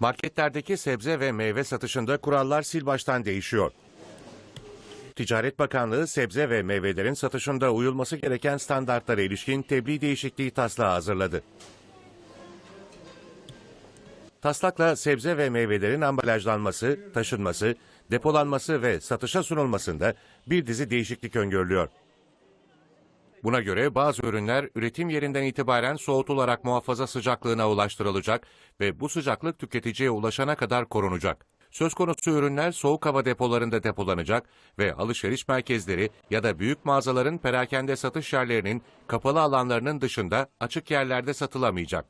Marketlerdeki sebze ve meyve satışında kurallar sil baştan değişiyor. Ticaret Bakanlığı sebze ve meyvelerin satışında uyulması gereken standartlara ilişkin tebliğ değişikliği taslağı hazırladı. Taslakla sebze ve meyvelerin ambalajlanması, taşınması, depolanması ve satışa sunulmasında bir dizi değişiklik öngörülüyor. Buna göre bazı ürünler üretim yerinden itibaren soğutularak muhafaza sıcaklığına ulaştırılacak ve bu sıcaklık tüketiciye ulaşana kadar korunacak. Söz konusu ürünler soğuk hava depolarında depolanacak ve alışveriş merkezleri ya da büyük mağazaların perakende satış yerlerinin kapalı alanlarının dışında açık yerlerde satılamayacak.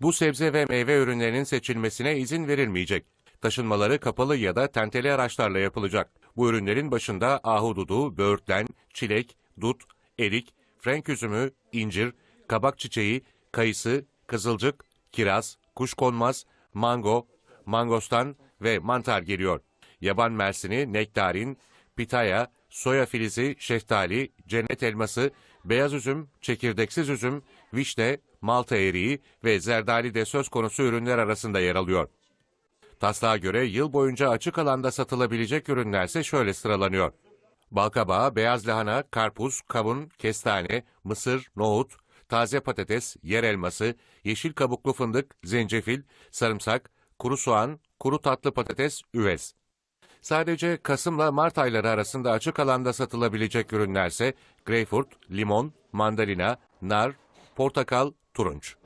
Bu sebze ve meyve ürünlerinin seçilmesine izin verilmeyecek. Taşınmaları kapalı ya da tenteli araçlarla yapılacak. Bu ürünlerin başında ahududu, böğürtlen, çilek, dut, erik, frenk üzümü, incir, kabak çiçeği, kayısı, kızılcık, kiraz, kuşkonmaz, mango, mangostan ve mantar geliyor. Yaban mersini, nektarin, pitaya, soya filizi, şeftali, cennet elması, beyaz üzüm, çekirdeksiz üzüm, vişne, malta eriği ve zerdali de söz konusu ürünler arasında yer alıyor. Taslağa göre yıl boyunca açık alanda satılabilecek ürünlerse şöyle sıralanıyor. Balkabağı, beyaz lahana, karpuz, kavun, kestane, mısır, nohut, taze patates, yer elması, yeşil kabuklu fındık, zencefil, sarımsak, kuru soğan, kuru tatlı patates, üvez. Sadece Kasım'la Mart ayları arasında açık alanda satılabilecek ürünlerse greyfurt, limon, mandalina, nar, portakal, turunç.